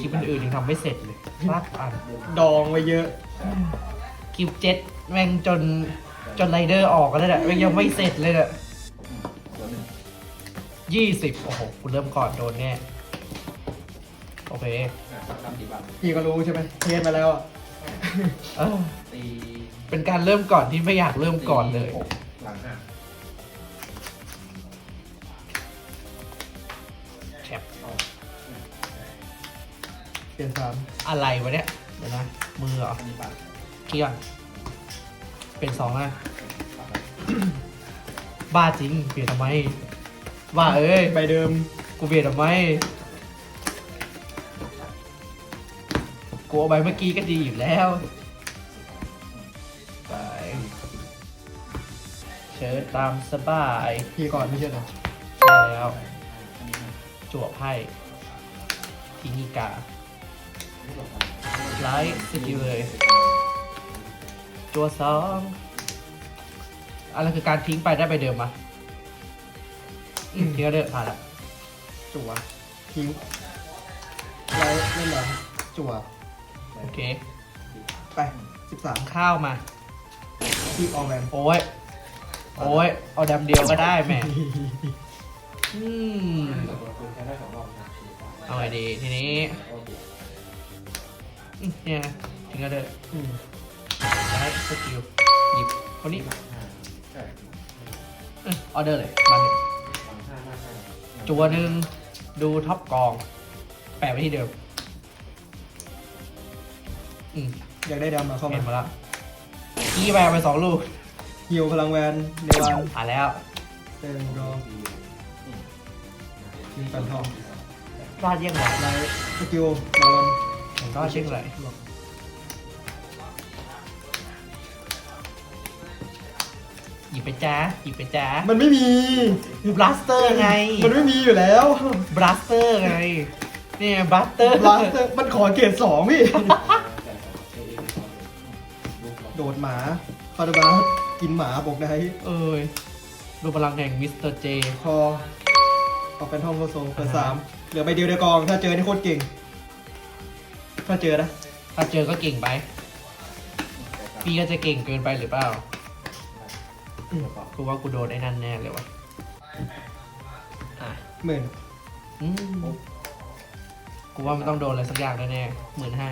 คลิปอื่นๆยังทำไม่เสร็จเลยรักอันดองไว้เยอะคลิปเจ็ดแม่งจนจนไรเดอร์ออกกันแล้วเนี่ยแม่งยังไม่เสร็จเลยเนี่ยตัวหนึ่งยี่สิบโอ้โหกูเริ่มก่อนโดนแน่ โอเคอะสามสี่บาทพี่ก็รู้ใช่ไหมเทสมาแล้วอะเออตีเป็นการเริ่มก่อนที่ไม่อยากเริ่มก่อนเลย ลี่ยนสามอะไรวะเนี่ยเดี๋ยวนะ มือเหรออันนี้บาทเคียงเป็นสองนะบาทบ้าจริง เปลี่ยนทำไมบ้าเอ้ย ใบเดิมกูเปลี่ยนทำไมกูเอาใบเมื่อกี้ก็ดีอยู่แล้ว ไป เชิญตามสบายพี่ก่อนไม่ใช่เหรอใช่แล้วอันนี้นะจั่วไพ่ทินิกาอันนี้หลบ ไปไลท์สกิลเลยจั่วสองอะไรคือการทิ้งไปได้ไปเดิมมะอืมทิ้งก็เดินผ่านละจั่วทิ้งไลท์เล่นเหรอจั่วโอเค ไปสิบสามข้าวมาที่ออแวนโอ้ย โอ้ย เอาดำเดียวก็ได้แหม่อืมแต่ตัวคุณใช้ได้สองรอบนะสี่บาทเอาไงดีทีนี้โอืมเนี่ยทิ้งก็เดินอืมไลท์สกิลหยิบคนนี้ใช่อืมออเดอร์เลยมาหนึ่งหลังห้าห้าห้าจัวหนึ่งดูท็อปกอง แปะไว้ที่เดิม อืมอยากได้ดำมาเข้าเห็มานมาแล้วกี้แววไปสองลูกฮิวพลังแวนเนวันผ่าแล้วเต็มรอดีนี่มีปันทองรอดเยี่ยงไรไลท์สกิลมาล อนผมรอดเยี่ยงไรหยิบไปจ้าหยิบไปจ้ามันไม่มีบลัสเตอร์ไง มันไม่มีอยู่แล้วบลัสเตอร์ไง เนี่ยบลัสเตอร์บลัสเตอร์มันขอเกรดสองพี่ โดดหมาคาร์บาสกินหมาบอกได้เอ้ยดูพลังแห่งมิสเตอร์เจ คอออกเป็นท่องโคโซเปิดสามเหลือใบเดียวในกอง ถ้าเจอนี่โคตรเก่ง ถ้าเจอนะถ้าเจอก็เก่งไป พี่ก็จะเก่งเกินไปหรือเปล่ากูว่ากูโดนไอ้นั่นแน่เลยวะอะหมื่นอืมกูว่ามันต้องโดนอะไรสักอย่างแน่หมื่นห้า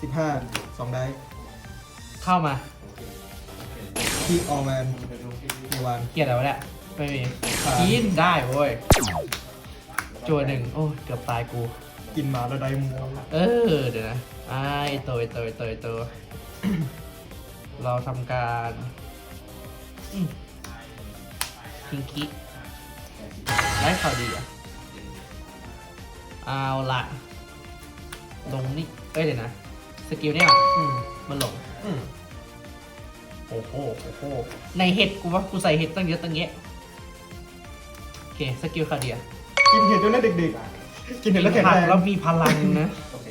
สิบห้าสองได้เข้ามา ที่ออแมนเนวันเกลียดอะไรวะเนี่ยไม่มีครับกินได้เว้ยจวหนึ่งโอ้ยเกือบตายกู กินหมาแล้วได้หมูเออ เดี๋ยวนะอ่าไอตัวไอตัวไอตัวไอตัว เราทำการอืมทิ้งคิกได้ข่าวดีอะเอาละลงนี่เอ้ยเดี๋ยวนะ สกิลเนี่ยอืมมันหลงอืมโอ้โหโอ้โหในเห็ดกูว่ากูใส่เห็ดตั้งเยอะตั้งแยะโอเค สกิลคาเดียกินเห็ดด้วยนะเด็กๆ กินเห็ดแล้วแข็งผัแรกงแล้วมีพลังนะโอเค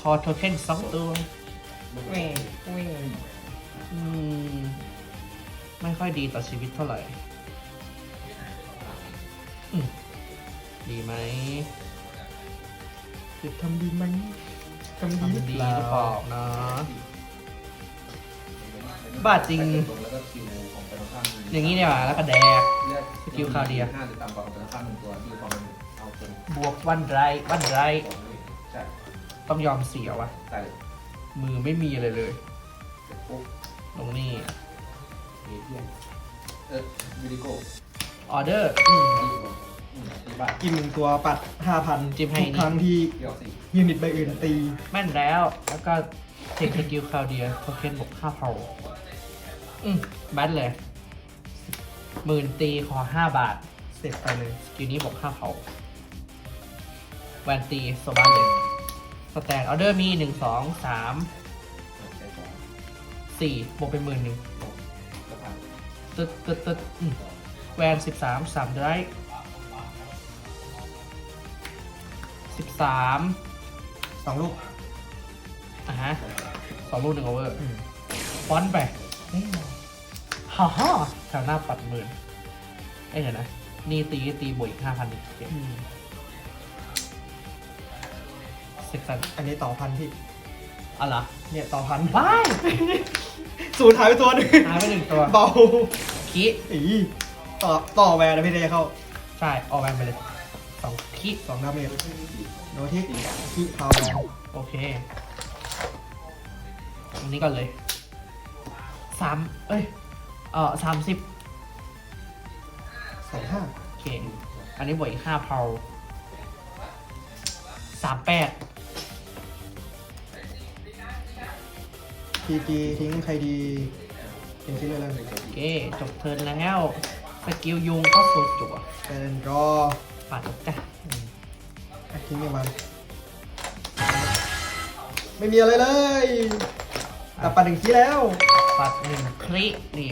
คอโทเค็นสองตัวแม่แม่อืม ไม่ค่อยดีต่อชีวิตเท่าไหร่อืมดีไหมจะทำดีไหมทำดีทำดีหหรืรืออเปเปล่าล่านะบาทจริงแล้วก็คิวของไปตรงข้ามอย่างนี้เนี่ยว่ะแล้วก็แดกเลือกสกิลคาเดียห้าหรือต่ำกว่าของไปตรงข้ามหนึ่งตัวที่พอมันเอา เป็นบวกวันไรวันไรของนี่ใช่ต้องยอมเสียวะใส่เลยมือไม่มีอะไรเลยเสร็จปุ๊บตรงนี้เอเทียนเออวิดิโก้ออเดอร์อืมดีกว่าอืมดีบ้ากินหนึ่งตัวปัดห้าพันจิ้มให้ทุกครั้งที่เดี่ยวสี่ยูนิตใบอื่นตีแม่นแล้ว แล้วก็เทคสกิลคาวเดียโทเค็นบวกห้าเผาอืมบัตเลย หมื่นตีขอห้าบาท เสร็จไปเลยสกิลนี้บวกห้าเผา แวนตีโซบันเลยสแตนออเดอร์มีหนึ่งสองสามใส่สองสี่บวกเป็นหมื่นหนึ่งหกแล้วผ่านตึ๊ดตึ๊ดตึ๊ดอืมแวนสิบสามสามได้สิบสามสองลูกอะฮะสองลูกหนึ่งโอเวอร์ฟอนต์ไปฮ่าฮ่าแถวหน้าปัดหมื่นเอ้ยเดี๋ยวนะ นี่ตีตีบวกอีกห้าพันอีกเจ็ดอืม เซ็กซันอันนี้ต่อพันพี่อะไรอเนี่ยต่อพันว้ายสูตรหายไปตัวหนึงหายไปหนึ่งตัวเบาคีอีต่อต่อแวนนะพี่เดเข้าใช่ออกแวนไปเลยสองคีสองดาเมจโนทิกคีพาวแวนโอเคอันนี้ก่อนเลยสามเอ้ยเออสามสิบสองห้าโอเค อันนี้บวกอีกห้าเพาสามแปด พีจีทิ้งใครดีเป็นที่เลยแล้วโอเคจบเทิร์นแล้วสกิลยุงเข้าสู่จั่วเป็นรอปาดจบจ้ะอะทิ้งยังมันไม่มีอะไรเลยแต่ปัดหนึ่งทีแล้วปัดหนึ่งคลินี่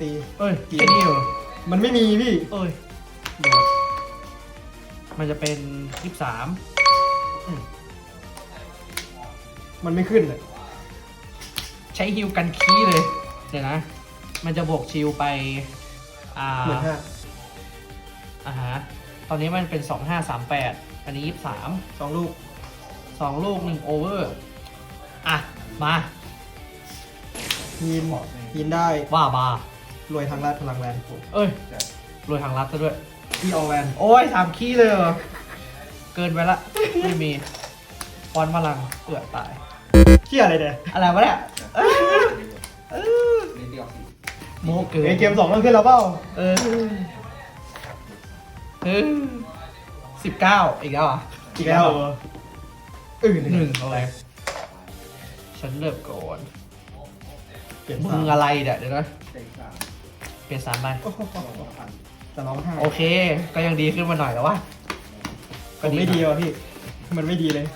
ตีเอ้ยแค่นี้เหรอมันไม่มีพี่เอ้ยโดดมันจะเป็นยี่สาม มันไม่ขึ้นเลยใช้ฮิวกันคีย์เลย เดี๋ยวนะ มันจะบวกชิลไป อ่าเหมือนห้าอ่าฮะ ตอนนี้มันเป็นสองห้าสามแปดอันนี้ยี่สามสองลูกสองลูกหนึ่งโอเวอร์ อะ มายินยินได้ว่าบารวยทางลาดพลังแวนเอ้ย รวยทางรัฐซะด้วยที่ออแวนโอ้ยสามคีย์เลยเหรอ เกินไปละ ไม่มีฟอนต์พลังเกือบตาย เที่ยอะไรเนี่ยอะไรวะเนี่ยเอ้ยเอ้ยเล่นเดียวสี่โมเกินไอเกมสองต้องขึ้นแล้วเปล่าเออเออสิบเก้าอีกแล้วเหรอะอีกแล้วเหรอเออหนึ่งอะไรฉันเริ่มก่อนเปลี่ยนมึสามงอะไรเดี๋ยวเดี๋ยวนะเต็งสามเปลี่ยนสามไปโอ้โหสองพันจะร้องไห้โอเค ก็ยังดีขึ้นมาหน่อยแล้ววะผมไม่ดีหน่อยว่ะพี่ มันไม่ดีเลย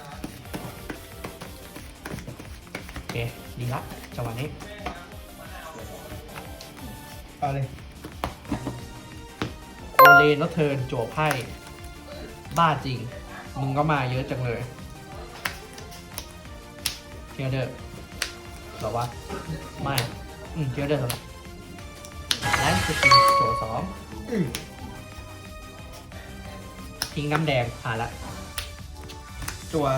เคดีละจังหวะนี้เอาเลยโอเลนแล้วเทิร์นจั่วไพ่บ้าจริง มึงก็มาเยอะจังเลยเทียเดอร์หรอวะไม่ อืมเทียเดอร์สำหรับไลฟ์สกิลจั่วสองอือทิ้งน้ำแดงผ่านละ จัว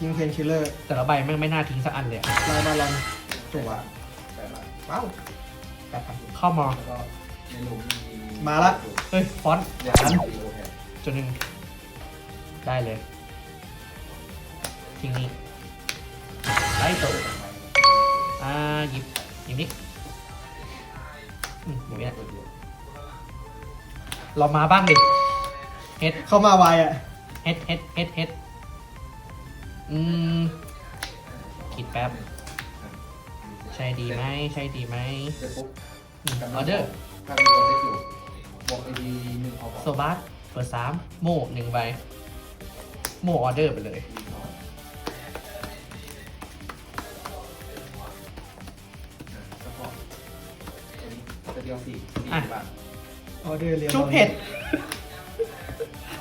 ยิงเพนคิลเลอร์แต่ละใบแม่งไม่น่าทิ้งสักอันเลยอะลายบาลอนจัวแปดบาทว้าวแปดพันเข้ามาแล้วก็ในหลุมมีมาละ เฮ้ย ฟอนต์ยาหันสีโอแทนจนหนึ่งได้เลย ทิ้งนี้ไล่ตัวอ่าหยิบหยิบนี้อืมอย่างเงี้ยเรามาบ้างดิเฮ็ดเข้ามาไวอะ เฮ็ดเฮ็ดเฮ็ดเฮ็ด อืม คิดแป๊บ ใช่ดีไหม ใช่ดีไหมเสร็จปุ๊บอืมออเดอร์ ถ้ามีตัวเซ็ตอยู่บวกไอดีหนึ่งเอาโซบัสเปิดสามโม่หนึ่งใบ โม่ออเดอร์ไปเลยแล้วก็ตัวนี้จะเดียวสี่สี่อะ บาทออเดอร์เรียนชุบเห็ด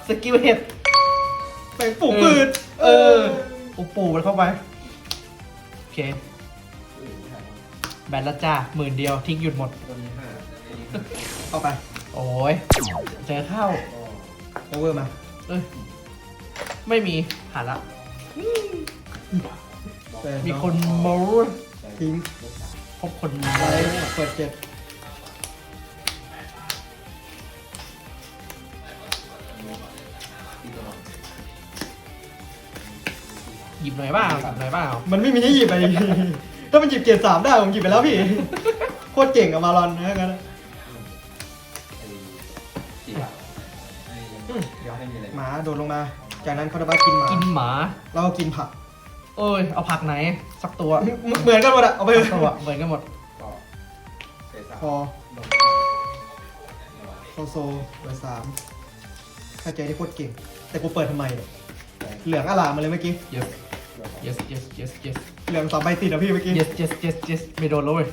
สกิลเห็ดแปลงปลูกพืชเออ อุปูมันเข้าไป โอเค แบนละจ้าหมื่นเดียวทิ้งหยุดหมด ตัวนี้ห้าตัวนี้ห้าไป โอ้ยเจอเข้าโอเวอร์มา เอ้ย ไม่มีผ่านละ มีคนโมทิ้งพบคนมไลท์เปิดเจ็ด หยิบหน่อยบ้าหยิบหน่อยบ้ามันไม่มีให้หยิบไป ถ้ามันหยิบเกียร์สามได้ผมหยิบไปแล้วพี่ โคตรเก่งกับมารอนนะงั้นไอ้สี่บาทไม่เดี๋ยวให้มีอะไรหมาโดดลงมา จากนั้นคาราบากินหมากินหมา เราก็กินผัก เอ้ย เอาผักไหน สักตัวเหมือนกันหมดอะเอาไปสักตัวเหมือนกันหมด ก็เศษสามพอลงโซโซเบอร์สามถ้าเจอที่โคตรเก่ง แต่กูเปิดทำไมเนี่ยไปเหลืองอลามมาเลยเมื่อกี้ yes yes yes yes yes เหลืองสองใบติดอะพี่เมื่อกี้ yes yes yes yes ไม่โดนแล้วเว้ย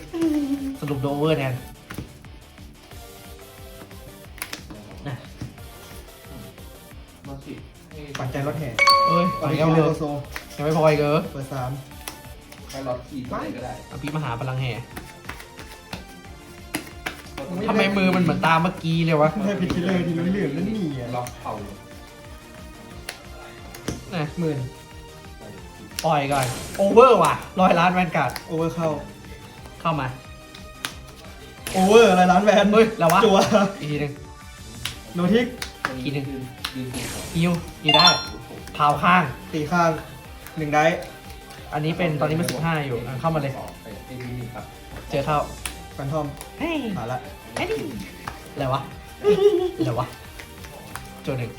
สรุปโดนโอเวอร์แทนนะมาสิให้ปัจจัยรถแห่เอ้ยตอนนี้ยังคิไม่วเลพอโซยังไม่พออีกเหรอเบอร์สามไปรถขี่ตัวไหนก็ได้อภิมหาพลังแห่ก็ทำไมมือมันเหมือนตามเมื่อกี้เลยวะได้พิทิเลยทีเหลืองๆนั่นนี่อะล็อกเข่านะหมื่น ปล่อยก่อน โอเวอร์ว่ะร้อยล้านแวนการ์ดโอเวอร์เข้า เข้ามา โอเวอร์อะไรร้านแวนเฮ้ยแล้ววะ จัวอีกทีหนึ่งโนทิกทีหนึ่งยืนติดฮิวฮิวได้พาวข้าง ตีข้างหนึ่งได้อันนี้เป็นตอนนี้มันสิบห้าอยู่อะเข้ามาเลยไอ้ที่นี่ครับเจอเข้าแฟนทอมเฮ้ยหาละเฮ้ยอะไรวะอะไรวะโจหนึ่ง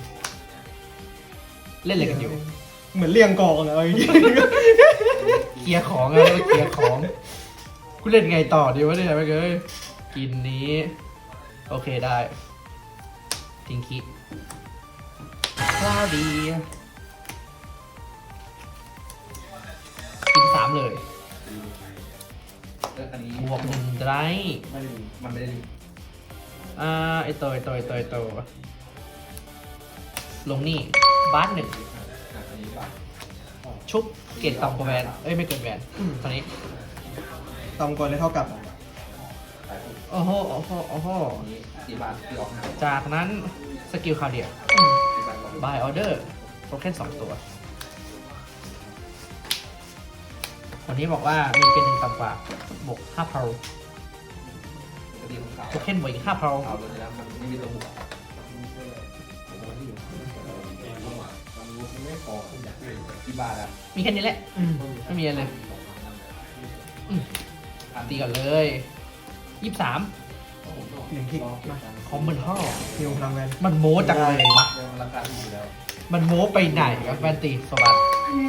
เล่นอะไรกันอยู่ เหมือนเลี่ยงกองอะเอาจริงเคลียร์ของอะไรวะเคลียร์ของกูเล่นไงต่อดีวะเนี่ยไม่เคยกินนี้ โอเคได้ทิ้งคิคลาวดีกินสามเลยเอออันนี้บวกหนึ่งไดรฟ์ไม่ได้มันไม่ได้ดีอ่าไอโตไอโตไอโตไอโตลงนี่บาสหนึ่งอะอันนี้ก่อน ชุบเกตต่ำกว่าแวนเอ้ยไม่เกินแวนตอนนี้ๆต่ำกว่าเลยเท่ากับไปปุ๊บโอ้โหโอ้โหโอ้โหอันนี้สี่บาทที่ออกห้าจากนั้นสกิลคาเดียสี่บาทก่อนบายออเดอร์โทเค็นสองตัววันนี้บอกว่ามีเป็นหนึ่งต่ำกว่าบวกห้าเพาปกติของขาวโทเค็นบวกอีกห้าเพาขาวเลยนะมันไม่มีตัวหัวกี่ บาทอะมีแค่นี้แหละอืมไม่มีอะไรเลยอืมตีก่อนเลยยี่สิบสามหนึ่งทิกมาคอมเมนท่อฮิวพลังแวนมันโม้จังเลยวะยังราคาถูกอยู่แล้วมันโม้ไปไหนวะแฟนตีสวัสด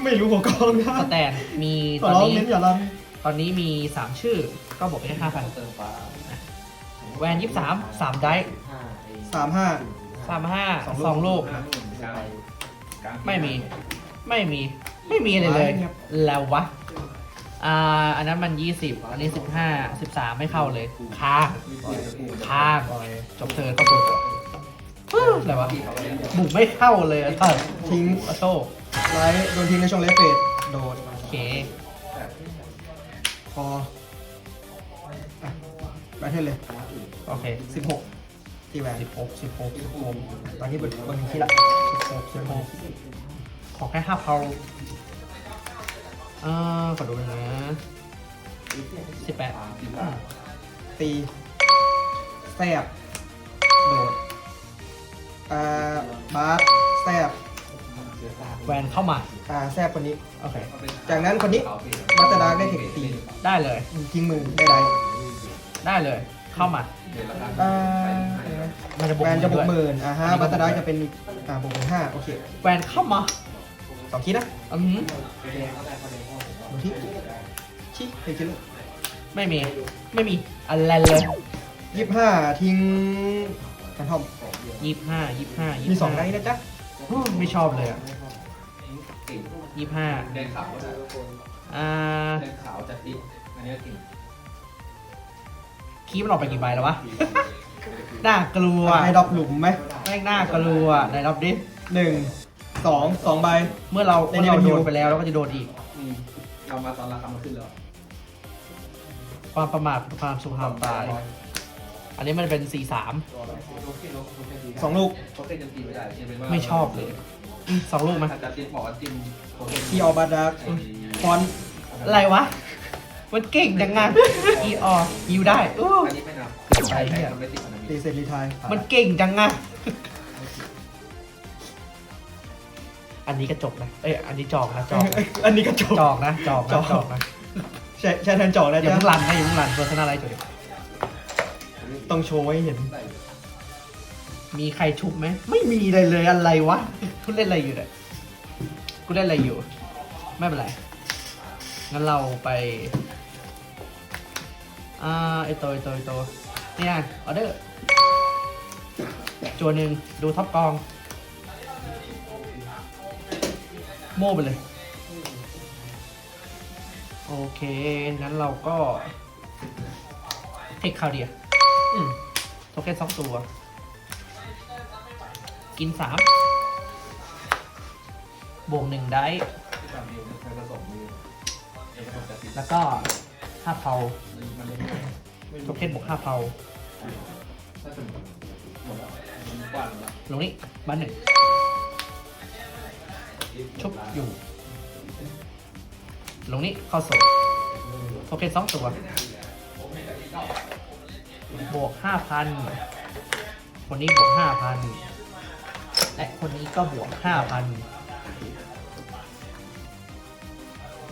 ไม่รู้หัวกองนะสแตนมีขตออนร้องนี้ เน้นอย่ารันตอนนี้มีสามชื่อ ก็บอกไปแค่ห้าพันเติมฟ้าแวนยี่สิบสามสามได้สามห้าสามห้าสองลูกสองลูกห้าหมื่ ไม่มี ไม่มี ไม่มีอะไรเลยแล้ววะ อ่า อันนั้นมันยี่สิบอันนี้สิบห้าสิบสามไม่เข้าเลย ค้าง ค้างปล่อยจบเธอเข้าตัวฟู้อะไรวะ บุกไม่เข้าเลยอะเออทิ้งออโต้ไลท์โดนทิ้งในช่องเลฟเฟดโดดโอเค พออะแบทเทิลเลย โอเคสิบห กตีแหวนสิบหกสิบหกสิบหกตอนนี้บนบนคิดละสิบหกสิบหกขอแค่ห้าเพาอ่าขอดูหน่อยนะสิบแปดสิบบาทตีแซบโดดอ่าบาสแซบแวนเข้ามา อ่าแซบคนนี้ โอเค จากนั้นคนนี้มัตตาดาร์กได้เทคตีได้เลย ทิ้งมือได้ไรได้เลย เข้ามาอ่า มันจะบวกแวนจะบวกหมือมื่นอ่าฮะบัตตาดาร์กจะเป็นอีกอ่าบวกหมื่นห้าโอเคแวนเข้ามาสองคิดนะอือหือดูที่ชิไปคิดเลยไม่มี ไม่มีอะไรเลยยี่สิบห้าทิ้งแฟนทอมยี่ห้ายี่ห้ามียี่สองไลท์นะจ๊ะไม่ชอบเลยอะยี่ห้าแดงขาวก็ได้อ่าแดงขาวจะติดอันนี้กินคีย์มันออกไปกี่ใบแล้ววะ น่ากลัวไอ้ดรอปหลุมไหมแม่งน่ากลัวไหนรับดิหนึ่งสองสองใบ เมื่อเราในเมื่อนี้เรามันโดอยู่นไปแล้วเราก็จะโดนอีกเรามาตอนราคามันขึ้นแล้วความประมาทความสุขความตาย อันนี้มันเป็นสี่สามสองลูกโอเคจะตีไม่ได้ไม่ชอบเลยอืมสองลูกไหมอาจจะติมบอกว่าติมที่ออบาดาร์กฟอนต์อะไรวะ มันเก่งจังงานอีออยิวได้อู้อันนี้ไม่นับใช่ใช่มันไม่ติดอันนั้น ตีเซรีไทายมันเก่งจังอะอันนี้กระจกนะ เอ้ย อันนี้จอกนะจอกนะอันนี้ก็จบ จอกนะจอกจนะอก จอกนะใช่ใช่แทนจอกนะอย่าจ๊ะเพิ่งรันนะอย่าเพิ่งรันเพอร์ซันอะไรจุดต้องโชว์ให้เห็น มีใครชุบไหม ไม่มีเลยเลยอะไรวะ คุณเล่นอะไรอยู่เนี่ยกูเล่นอะไรอยู่ ไม่เป็นไร งั้นเราไป อ่าไอโตไอโตไอโต เนี่ยออเดอร์จวนหนึ่งดูท็อปกอง โม่ไปเลย โอเค งั้นเราก็ เทคคาวเดียโทเค็นสองตัว กินสามบวกหนึ่งได้ แล้วก็ห้าเพา โทเค็นบวกห้าเพาถ้าจะหมดหมดแล้วมันกว้างแล้วลงนี้บ้านหนึ่งชุบอยู่ ลงนี้เข้าโซ่โอเคสองตัว บวกห้าพันคนนี้บวกห้าพันและคนนี้ก็บวกห้าพัน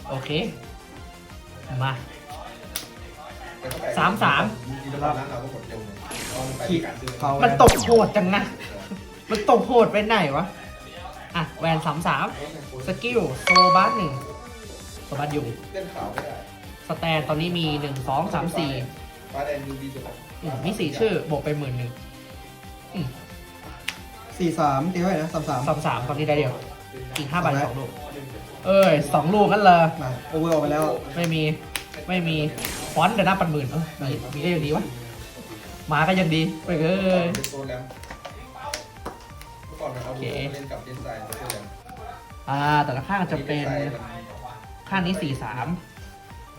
โอเค มา สามสามขีดเขามันตกโหดจังนะ มันตกโหดไปไหนวะ อะ แวนสามสามสกิลโซบาสหนึ่งโซบาสอยู่เล่นขาวไม่ได้สแตนตอนนี้มีหนึ่งสองสามสี่ฟ้าแดงยูบีสุดอืมมีสี่ชื่อบวกไปหมื่นหนึ่งสี่สามตีไว้นะสามสามสามสามตอนนี้ได้เดียว อีกห้าใบสองลูก เอ้ยสองลูกกันเลยมาโอเวอร์ออกไปแล้ว ไม่มี ไม่มี ฟอนต์เดี๋ยวหน้าปันหมื่นเออมีมีได้ยังดีวะหมาก็ยังดีไปเอ้ยเป็นโซนแล้วเมื่อก่อนมันเอาเล่นกับเล่นไซน์โซนแล้วอ่าแต่ละข้างจะเป็นข้างนี้สี่สาม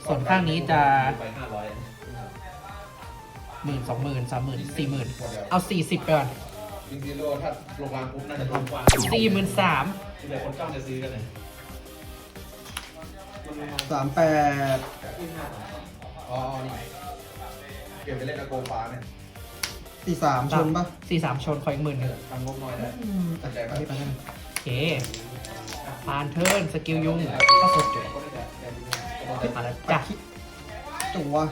ส่วนข้างนี้จะไปห้าร้อยหมื่นสองหมื่นสามหมื่นสี่หมื่นหมดแล้วเอาสี่สิบไปก่อนวินซิโร่ถ้าลงรางปุ๊บน่าจะลงกว้างสี่หมื่นสามที่แต่คนจ้องจะซื้อกันเลยสามแปด อ๋อนี่เปลี่ยนไปเล่นอาโกฟ้าเนี่ยสี่สามชนปะสี่สามชนคอยอีกหมื่นหนึ่งทำงบน้อยได้อืมแต่อันนี้ไปนั่นโอเคพานเทิร์นสกิลยุงก็สดจุดมาแล้วจ้ะจังวะ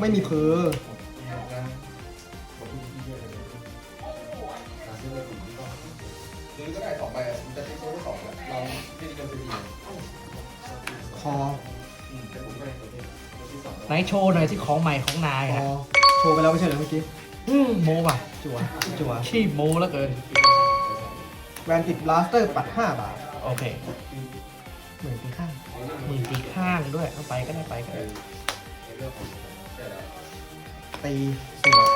ไม่มีเพอซื้อก็ได้สองใบอะมันจะซื้อโซ่สองแหละเราไม่ได้เงินซื้อดีคอ นโชว์หน่อยที่ของใหม่ของนายคอะอโชว์ไปแล้วไม่ใช่เหรอเมื่อกี้อืมโมว่ะจัวจัวชีพโมแล้วเกิน แวนติดบลาสเตอร์ปัดห้าบาทโอเคหมื่นตีข้างหมื่นตีข้างด้วยเอาไปก็ได้ไปก็ได้ตีสวย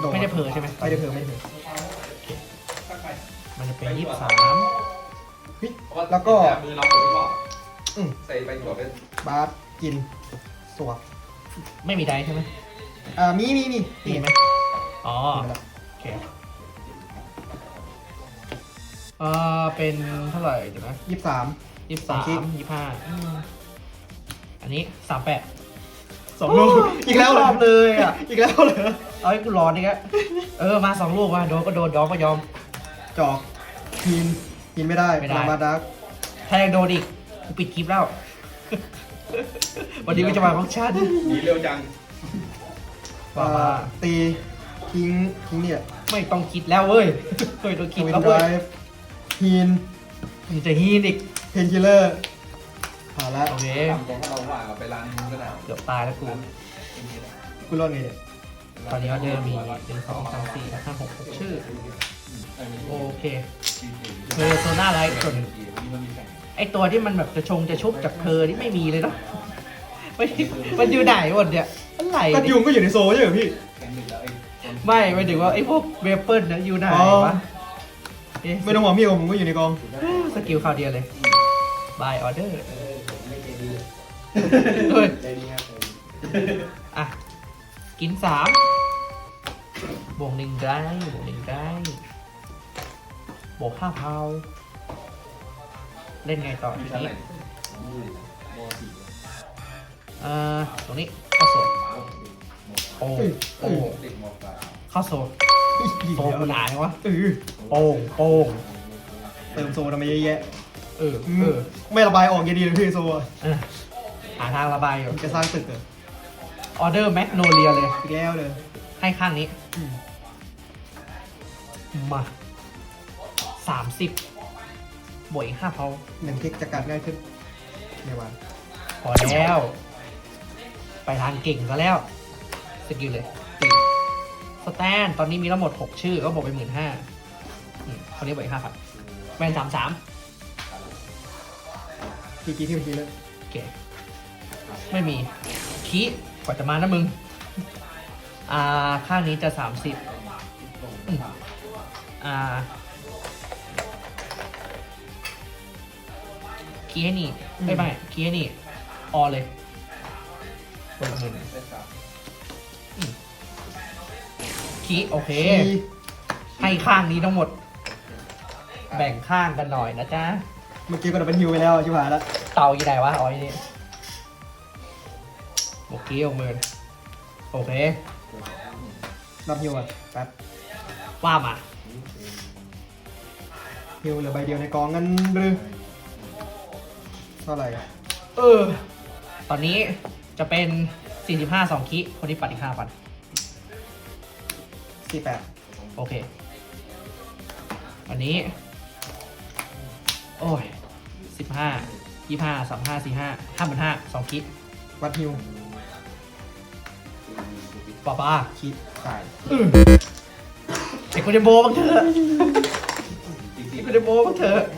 โดดไม่ได้เพอใช่ไหมไม่ได้เพอไม่ได้เพอมันจะเป็นยี่สิบสามเฮ้ยแล้วก็มือเราผมก็ อืม ใส่ไปหัวเป็นบาสกินสวกไม่มีได้ใช่ไหมอ่ามีมีมีมีไหมอ๋อ มีแล้วโอเคเออเป็นเท่าไหร่เดี๋ยวนะยี่สิบสาม ยี่สิบสามคลิปยี่สิบห้าอันนี้สามแปดสองลูกอีกแล้วเหรชออบเลยอะ อีกแล้วเหรอเอาให้กูร้อนนี่กะเออมาสองลูกว่ะโดนก็โดนดองก็ยอม จอกกินกินไม่ได้ไม่ได้ลามาดักถ้ายังโดนอีก กูปิดคลิปแล้ว วันนี้ก็จะมาของฉันหนีเร็วจังว่ามาอ่าตีทิ้งทิ้งเนี่ยไม่ต้องคิดแล้วเว้ยเคยต้องคิดทวินแล้วไดรเว้ยฟ์ฮีนยังจะฮีนอีกเพนคิลเลอร์ผ่านแล้วโอเคทำของเราว่าไปร้านนู้นก็ได้เกือบตายแล้วกูกูรอดไงเนี่ยตอนนี้ออเดอร์มีหนึ่งสองสามสี่ห้าหกหกชื่อ โอเคเพอร์โซนาไลท์ส่วน ไอตัวที่มันแบบจะชงจะชุบจากเพอที่ไม่มีเลยเนาะไม่มันอยู่ไหนหมดเนี่ยอะไรก็เนี่ยยุงก็อยู่ในโซ่ใช่ไหมพี่ ไม่ไม่ถึงว่าไอพวกเวเปิลนะอยู่ไหนอ๋อ วะเอ๊ะไม่ต้องห่วงพี่ผมผมก็อยู่ในกองสกิลคราวเดียวเลย buy order เฮ้ยอะ กินสามบวกหนึ่งได้บวกหนึ่งได้บวกห้าพาว เล่นไงต่อทีนี้เอ่อตรงนี้เข้าโซนโอ้โอ้เข้าโซนโซนมันหนาไงวะเออโป้งโป้งเติมโซ่ทำไมเยอะแยะเอออืเอมอไม่ระบายออกยังดีเลยพี่โซ่อะเออหาทางระบายอยู่มันจะสร้างตึกเหรอออเดอร์แมกโนเลียเลยอีกแล้วเลยให้ข้างนี้อืมมาสามสิบ บวกอีกห้าเพาหนึ่งคลิกจะกัดง่ายขึ้นในวันพอแล้ว ไปทางเก่งซะแล้วสกิลเลยตีสแตนตอนนี้มีทั้งหมดหกชื่อก็บวกไปหมื่นห้าคนนี้บวกอีกห้าพันแมนสามสามทีกี้ที่เมื่อกี้เลยโอเคไม่มีคีกว่าจะมานะมึง อ่า ข้างนี้จะสามสิบอ่า คีย์ให้นี่ไม่ไม่คีย์ให้นี่ออเลยเปิดหมื่นคีโอเคคีให้ข้างนี้ทั้งหมด แบ่งข้างกันหน่อยนะจ๊ะ เมื่อกี้ก็ดับเบิลฮิวไปแล้วชิบหายแล้ว เตาอยู่ไหนวะอ๋ออยู่นี่โอเคเอาเงินโอเคนับฮิวอะแป๊บว่ามาฮิวเหลือใบเดียวในกองงั้นหรือเท่าไหร่เออ ตอนนี้จะเป็น 45 2คิคนที่ปัดอีก5พันสี่แปดโอเค อันนี้ โอ้ย 15 25 35 45 5 5 2สองคิวัดฮิวป้าป้าคิดตายเด็กคนเดโบบ้างเถอะเด็กคนเดโบบ้างเถอะแ